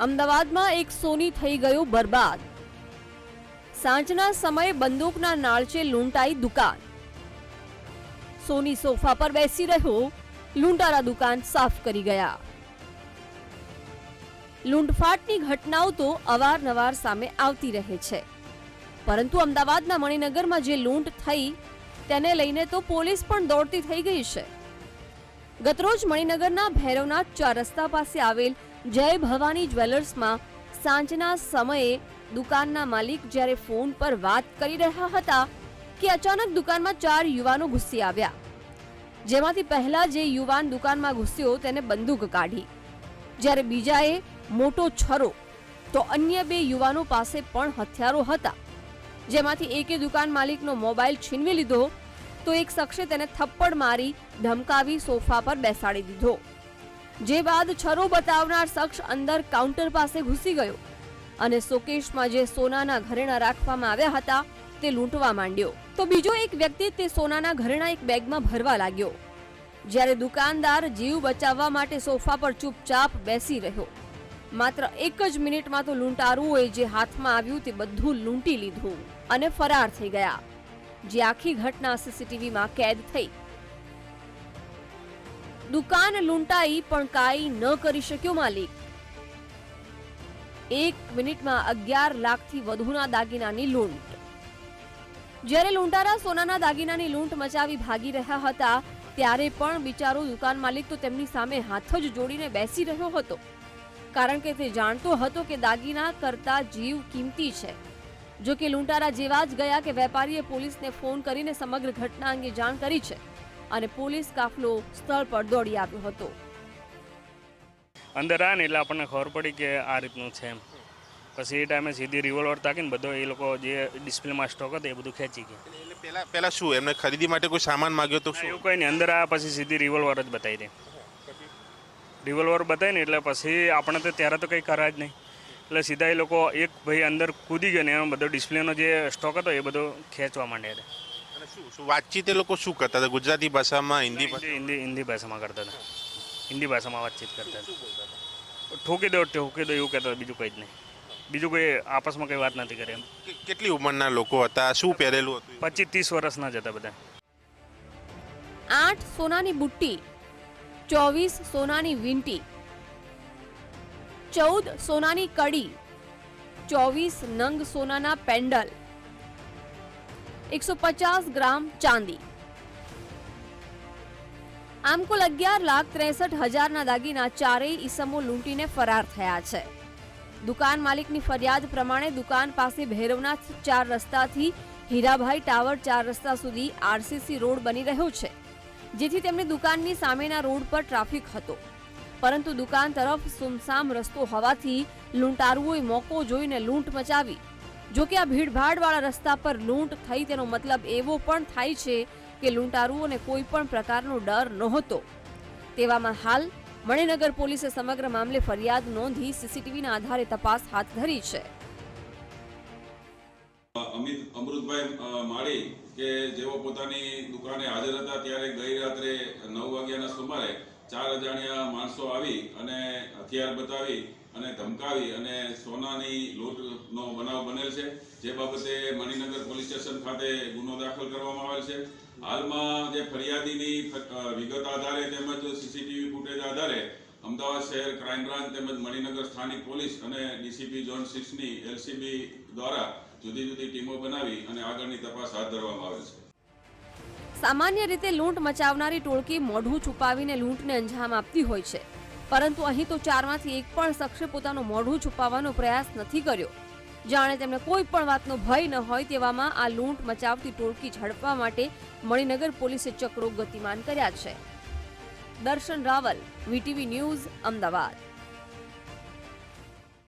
અમદાવાદમાં એક સોની થઈ ગયું બરબાદ. સાંજના સમયે બંદૂકના નાળચે લૂંટાઈ દુકાન. સોની સોફા પર બેસી રહ્યો, લૂંટારા દુકાન સાફ કરી ગયા. લૂંટફાટની ઘટનાઓ તો અવારનવાર સામે આવતી રહે છે. પરંતુ અમદાવાદના મણિનગરમાં જે લૂંટ થઈ, તેને લઈને તો પોલીસ પણ દોડતી થઈ ગઈ છે. ગતરોજ મણિનગરના ભૈરવનાથ ચાર રસ્તા પાસે આવેલ જય ભવાની જ્વેલર્સમાં સાંજના સમયે દુકાનના માલિક જ્યારે ફોન પર વાત કરી રહ્યા હતા કે અચાનક દુકાનમાં ચાર યુવાનો ઘૂસી આવ્યા. જેમાંથી પહેલા જે યુવાન દુકાનમાં ઘૂસ્યો તેને બંદૂક કાઢી. જ્યારે બીજાએ મોટો છરો, તો અન્ય બે યુવાનો પાસે પણ હથિયારો હતા. જેમાંથી એકે દુકાન માલિકનો મોબાઈલ છીનવી લીધો તો એક શખ્સે તેને થપ્પડ મારી ધમકાવી સોફા પર બેસાડી દીધો. જે બાદ છરો બતાવનાર શખ્સ અંદર કાઉન્ટર પાસે ઘૂસી ગયો અને શોકેશમાં જે સોનાના ઘરેણા રાખવામાં આવ્યા હતા તે લૂંટવા માંડ્યો. તો બીજો એક વ્યક્તિ તે સોનાના ઘરેણા એક બેગમાં ભરવા લાગ્યો. જ્યારે દુકાનદાર જીવ બચાવવા માટે સોફા પર ચૂપચાપ બેસી રહ્યો. માત્ર એક જ મિનિટમાં તો લૂંટારુઓએ જે હાથમાં આવ્યું તે બધું લૂંટી લીધું અને ફરાર થઈ ગયા. જે આખી ઘટના સીસીટીવીમાં કેદ થઈ. દુકાન લૂંટાઈ પણ કાંઈ ન કરી શક્યો માલિક. એક મિનિટમાં અગિયાર લાખથી વધુના દાગીનાની લૂંટ. જ્યારે લૂંટારા સોનાના દાગીનાની લૂંટ મચાવી ભાગી રહ્યા હતા, ત્યારે પણ બિચારો દુકાન માલિક તો તેમની સામે હાથ જ જોડીને બેસી રહ્યો હતો. કારણ કે તે જાણતો હતો કે દાગીના કરતા જીવ કિંમતી છે. જો કે લૂંટારા જેવા જ ગયા કે વેપારીએ પોલીસને ફોન કરીને સમગ્ર ઘટના અંગે જાણ કરી છે અને પોલીસ કાફલો સ્થળ પર દોડી આવ્યો હતો. અંદર આવ્યા ને એટલે આપણને ખબર પડી કે આ રીતનું છે એમ. પછી એ ટાઈમે સીધી રિવોલ્વર તાકીને બધો એ લોકો જે ડિસ્પ્લેમાં સ્ટોક હતો એ બધું ખેંચી ગયા. એટલે પહેલા પહેલા શું એમને ખરીદી માટે કોઈ સામાન માંગ્યો તો શું? એવું કંઈ નહીં. અંદર આવ્યા પછી સીધી રિવોલ્વર જ બતાવી દે. રિવોલ્વર બતાવી ને એટલે પછી આપણે તો ત્યારે તો કંઈ કરા જ નહીં. એટલે સીધા એ લોકો એક ભાઈ અંદર કૂદી ગયો ને એનો બધો ડિસ્પ્લેનો જે સ્ટોક હતો એ બધો ખેંચવા માંડ્યા હતા. અને શું શું વાતચીત એ લોકો શું કરતા હતા? ગુજરાતી ભાષામાં હિન્દી હિન્દી હિન્દી હિન્દી ભાષામાં કરતા હતા. હિન્દી ભાષામાં વાતચીત કરતા હતા. ઠોકી દો ઠોકી દો એવું કહેતા હતા બીજું કંઈ જ નહીં. બીજું કોઈ આપસમાં કંઈ વાત નથી કરી એમ. કેટલી ઉંમરના લોકો હતા? શું પહેરેલું હતું? પચીસ ત્રીસ વર્ષના જ હતા બધા. આઠ સોનાની બુટ્ટી ચોવીસ સોનાની વીંટી ચૌદ સોનાની કડી, ચોવીસ નંગ સોનાના પેન્ડલ, એકસો પચાસ ગ્રામ ચાંદી. આમ કુલ અગિયાર લાખ ત્રેસઠ હજારના દાગીના ચારેય ઈસમો લૂંટીને ફરાર થયા છે. દુકાન માલિકની ફરિયાદ પ્રમાણે દુકાન પાસે ભૈરવનાથ ચાર રસ્તાથી હીરાભાઈ ટાવર ચાર રસ્તા સુધી આરસીસી રોડ બની રહ્યો છે, જેથી તેમની દુકાનની સામેના રોડ પર ટ્રાફિક હતો. પરંતુ દુકાન તરફ સુમસામ રસ્તો હોવાથી લૂંટારુઓએ મોકો જોઈને લૂંટ મચાવી. જો કે આ ભીડભાડવાળા રસ્તા પર લૂંટ થઈ તેનો મતલબ એવો પણ થાય છે કે લૂંટારુઓને કોઈ પણ પ્રકારનો ડર નહોતો. તેવામાં હાલ મણિનગર પોલીસે સમગ્ર મામલે ફરિયાદ નોંધી સીસીટીવીના આધારે તપાસ હાથ ધરી છે. અમિત, અમૃતભાઈ માળી કે જેઓ પોતાની દુકાને હાજર હતા ત્યારે ગઈ રાત્રે નવ વાગ્યાના સુમારે ચાર અજાણ્યા માણસો આવી અને હથિયાર બતાવી અને ધમકાવી અને સોનાની લૂંટનો બનાવ બનેલ છે, જે બાબતે મણિનગર પોલીસ સ્ટેશન ખાતે ગુનો દાખલ કરવામાં આવેલ છે. હાલમાં જે ફરિયાદીની વિગત આધારે તેમજ સીસીટીવી ફૂટેજ આધારે અમદાવાદ શહેર ક્રાઇમ બ્રાન્ચ તેમજ મણિનગર સ્થાનિક પોલીસ અને ડીસીપી ઝોન સિક્સની એલસીબી દ્વારા જુદી જુદી ટીમો બનાવી અને આગળની તપાસ હાથ ધરવામાં આવેલ છે. સામાન્ય રીતે લૂંટ મચાવનારી ટોળકી મોઢું છુપાવીને લૂંટને અંજામ આપતી હોય છે. પરંતુ અહીં તો ચારમાંથી એક પણ શખ્સે પોતાનું મોઢું છુપાવવાનો પ્રયાસ નથી કર્યો. જાણે તેમને કોઈ પણ વાતનો ભય ન હોય તેવામાં આ લૂંટ મચાવતી ટોળકી ઝડપવા માટે મણિનગર પોલીસે ચક્રો ગતિમાન કર્યા છે. દર્શન રાવલ, વીટીવી ન્યૂઝ, અમદાવાદ.